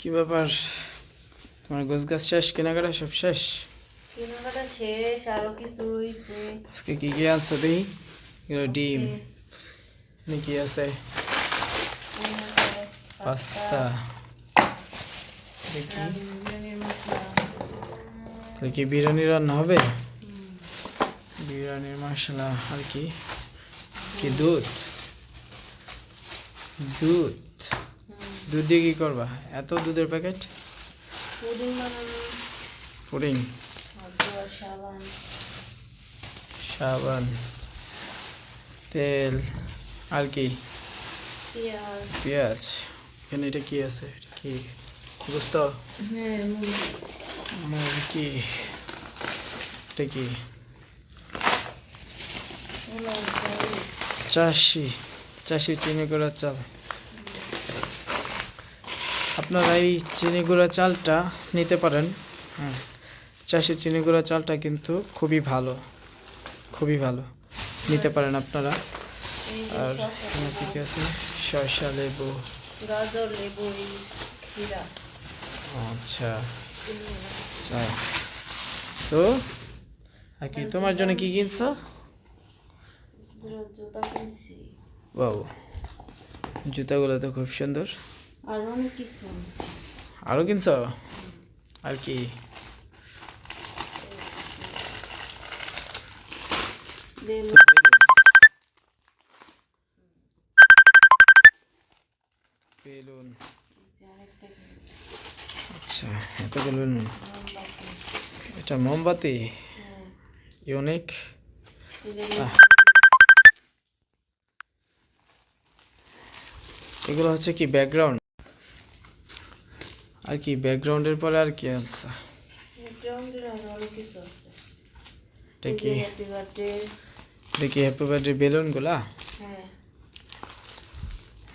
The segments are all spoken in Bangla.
কি ব্যাপার? তোমার গোছ গাছ শেষ কেনাকাটা সব শেষ? কেনাকাটা শেষ আরও কিছু রয়েছে আজকে কি কি আনছো দেখি এগুলো ডিম। কি আছে? পাস্তা। দেখি তাহলে কি? বিরিয়ানি রান্না হবে? বিরিয়ানির মশলা আর কি? কি দুধ? দুধ। দুধ দিয়ে কি করবা? এত দুধের প্যাকেট? পুডিং সাবান। তেল আর কি? পেঁয়াজ। এখানে এটা কি আছে? কি? বুঝত হ্যাঁ কি এটা কি? হচ্ছে চাষি। চাষি চিনি গুঁড়া চাল। আপনারা এই চিনি গুঁড়া চালটা নিতে পারেন। হ্যাঁ চাষি চিনি গুঁড়া চালটা কিন্তু খুবই ভালো খুবই ভালো। নিতে পারেন আপনারা। আর শসা, এখানে আছে কি আছে শসা লেবু। গাজর লেবু আচ্ছা। তো আর কি তোমার জন্য কি কিনছো? জো- জুতা কিনছি। বাবু জুতাগুলো তো খুব সুন্দর। আর অনেক কিছু আরও কিনছো? আর কি? Balloon balloon. আচ্ছা এতগুলো নুন। মোমবাতি। এটা মোমবাতি? হ্যাঁ, ইউনিক। এগুলো হচ্ছে কি ব্যাকগ্রাউন্ড আর কি ব্যাকগ্রাউন্ডের পরে আর কি আছে। বার্থডে দেখি হ্যাপি বার্থডে বেলুনগুলা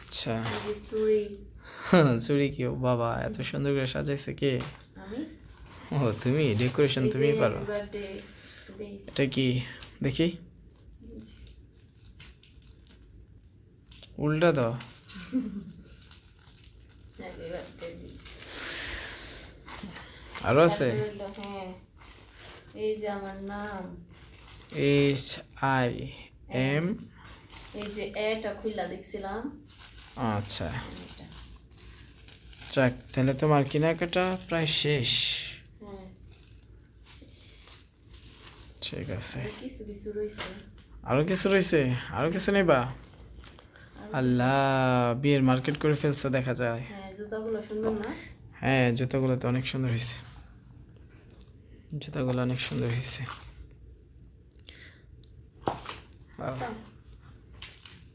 আচ্ছা। চুরি কি? বাবা এত সুন্দর করে সাজাইছে কে? ও তুমি ডেকোরেশন তুমি পারো। এটা কি? দেখি। উল্টা দাও। আরও আছে হ্যাঁ এই যে আমার নাম। এইচ আই এম এই যে এটা খুইলা দেখছিলাম। আচ্ছা। যাক তাহলে তোমার কেনাকাটা প্রায় শেষ। হ্যাঁ ঠিক আছে। আর কিছু রয়েছে আরও কিছু রয়েছে আরও কিছু নেবা? আল্লাহ বিয়ের মার্কেট করে ফেলছে দেখা যায়। হ্যাঁ জুতাগুলো সুন্দর না? হ্যাঁ জুতাগুলো তো অনেক সুন্দর হয়েছে জুতাগুলো অনেক সুন্দর হয়েছে।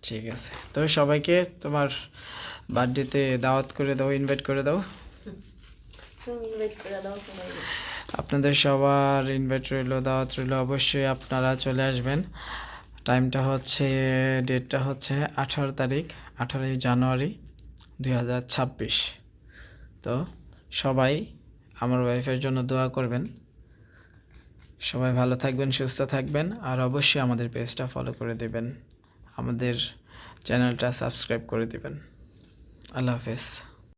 ঠিক আছে। তো সবাইকে তোমার বার্থডেতে দাওয়াত করে দাও ইনভাইট করে দাও। তুমি ইনভাইট করে দাও সবাই আপনাদের সবার ইনভাইট রইল দাওয়াত রইল অবশ্যই আপনারা চলে আসবেন। টাইমটা হচ্ছে ডেটটা হচ্ছে আঠারো তারিখ আঠারোই জানুয়ারি দুই হাজার ছাব্বিশ। তো সবাই আমার ওয়াইফের জন্য দোয়া করবেন। সবাই ভালো থাকবেন, সুস্থ থাকবেন, আর অবশ্যই আমাদের পেজটা ফলো করে দেবেন। আমাদের চ্যানেলটা সাবস্ক্রাইব করে দেবেন। আল্লাহ হাফেজ।